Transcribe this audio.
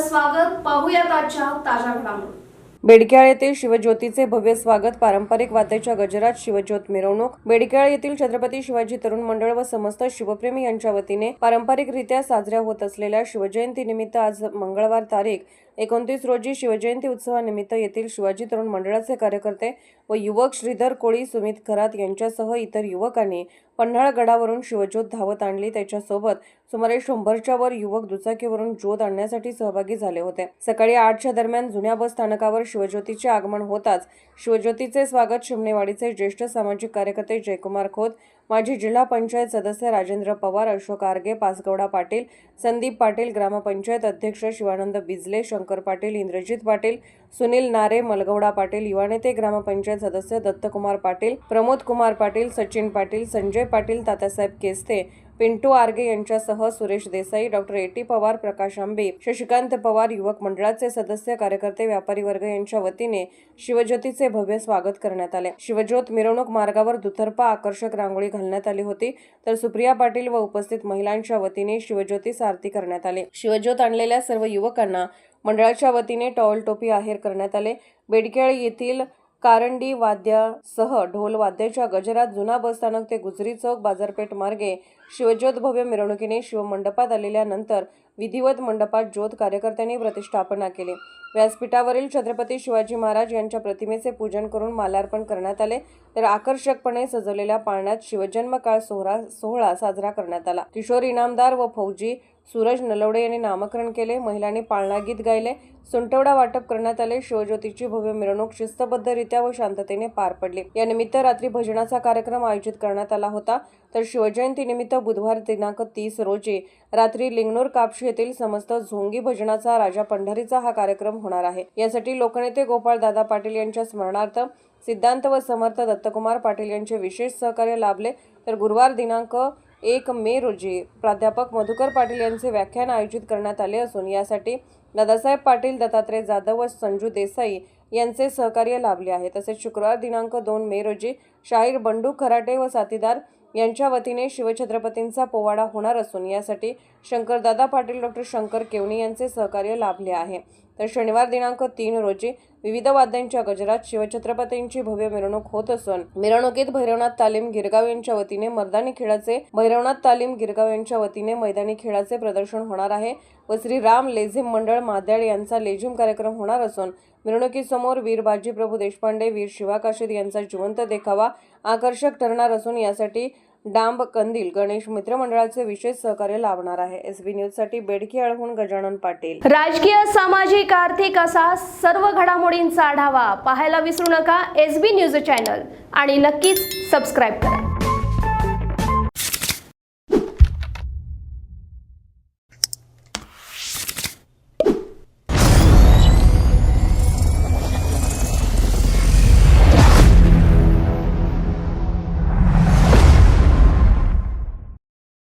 स्वागत पाहूयात आजच्या ताज्या घडामोडी. बेडक्याळ येथील शिवज्योतीचे भव्य स्वागत पारंपरिक वाद्याच्या गजरात शिवज्योत मिरवणूक बेडक्याळ येथील छत्रपती शिवाजी तरुण मंडळ व समस्त शिवप्रेमी यांच्या वतीने पारंपरिकरित्या साजऱ्या होत असलेल्या शिवजयंती निमित्त आज मंगळवार तारीख एकोणतीस रोजी शिवजयंती उत्सवानिमित्त येथील शिवाजी तरुण मंडळाचे कार्यकर्ते व युवक श्रीधर कोळी सुमित खरात यांच्यासह इतर युवकांनी पन्हाळ गडावरून शिवज्योत धावत आणली. त्याच्यासोबत सुमारे शंभरच्या वर युवक दुचाकीवरून ज्योत आणण्यासाठी सहभागी झाले होते. सकाळी आठच्या दरम्यान जुन्या बस स्थानकावर शिवज्योतीचे आगमन होताच शिवज्योतीचे स्वागत शिमनेवाडीचे ज्येष्ठ सामाजिक कार्यकर्ते जयकुमार खोत माजी जिल्हा पंचायत सदस्य राजेंद्र पवार अशोक आर्गे पासगौडा पाटील संदीप पाटील ग्रामपंचायत अध्यक्ष शिवानंद बिजले शंकर पाटील इंद्रजित पाटील सुनील नारे मलगौडा पाटील युवा नेते ग्रामपंचायत सदस्य दत्तकुमार पाटील प्रमोद कुमार पाटील सचिन पाटील संजय पाटील तात्यासाहेब केस्ते पिंटू आर्गे यांच्यासह Suresh Desai doctor A. T. Pawar Prakash Ambe Shashikant Pawar युवक मंडळाचे सदस्य कार्यकर्ते व्यापारी वर्ग यांच्या वतीने शिवज्योतीचे भव्य स्वागत करण्यात आले. शिवज्योत मिरवणूक मार्गावर दुतर्फा आकर्षक रांगोळी घालण्यात आली होती. तर सुप्रिया पाटील व उपस्थित महिलांच्या वतीने शिवज्योती सारथी करण्यात आले. शिवज्योत आणलेल्या सर्व युवकांना मंडळाच्या वतीने टॉल टोपी आहेर करण्यात आले. बेडकेळ येथील कारंडी वाद्यासह ढोल वाद्याच्या गजरात जुना बसस्थानक ते गुजरी चौक बाजारपेठ मार्गे शिवज्योत भव्य मिरवणुकीने शिवमंडपात आलेल्यानंतर विधिवत मंडपात ज्योत कार्यकर्त्यांनी प्रतिष्ठापना केली. व्यासपीठावरील छत्रपती शिवाजी महाराज यांच्या प्रतिमेचे पूजन करून मालार्पण करण्यात आले. तर आकर्षकपणे सजवलेल्या पाळण्यात शिवजन्म काळ सोहळा सोहळा साजरा करण्यात आला. किशोर इनामदार व फौजी सूरज नलवडे यांनी नामकरण केले. महिलांनी पाळणा गीत गायले. सुंटवडा वाटप करण्यात आले. शिवज्योतीची भव्य मिरवणूक शिस्तबद्धरित्या व शांततेने पार पडली. या निमित्त रात्री भजनाचा कार्यक्रम आयोजित करण्यात आला होता. तर शिवजयंती निमित्त बुधवार दिनांक तीस रोजी रात्री लिंगनूर कापशी येथील समस्त झोंगी भजनाचा राजा पंढरीचा हा कार्यक्रम होणार आहे. यासाठी लोकनेते गोपाळ दादा पाटील यांच्या स्मरणार्थ सिद्धांत व समर्थ दत्तकुमार पाटील यांचे विशेष सहकार्य लाभले. तर गुरुवार दिनांक एक मे रोजी प्राध्यापक मधुकर पाटील यांचे व्याख्यान आयोजित करण्यात आले असून यासाठी दादासाहेब पाटील दत्तात्रय जाधव व संजू देसाई यांचे सहकार्य लाभले आहे. तसेच शुक्रवार दिनांक दोन मे रोजी शाहीर बंडू खराटे व साथीदार यांच्या वतीने शिवछत्रपतींचा पोवाडा होणार असून यासाठी शंकरदादा पाटील डॉक्टर शंकर केवणी यांचे सहकार्य लाभले आहे. तर शनिवार दिनांक तीन रोजी विविध वाद्यांच्या गजरात शिवछत्रपतींची भव्य मिरवणूक होत असून मिरवणुकीत भैरवनाथ तालीम गिरगाव यांच्या वतीने मर्दानी खेळाचे भैरवनाथ तालीम गिरगाव यांच्या वतीने मैदानी खेळाचे प्रदर्शन होणार आहे व श्री राम लेझिम मंडळ माद्याळ यांचा लेझिम कार्यक्रम होणार असून मिरवणुकीसमोर वीर बाजीप्रभू देशपांडे वीर शिवा काशीद यांचा जिवंत देखावा आकर्षक ठरणार असून यासाठी डांब कंदील गणेश मित्रमंडळाचे विशेष सहकार्य लाभणार आहे. एसबी न्यूजसाठी बेडकी आळहून गजानन पाटील. राजकीय सामाजिक आर्थिक असा सर्व घडामोडींचा आढावा पाहायला विसरू नका. एस बी न्यूज चॅनल आणि नक्कीच सबस्क्राईब करा.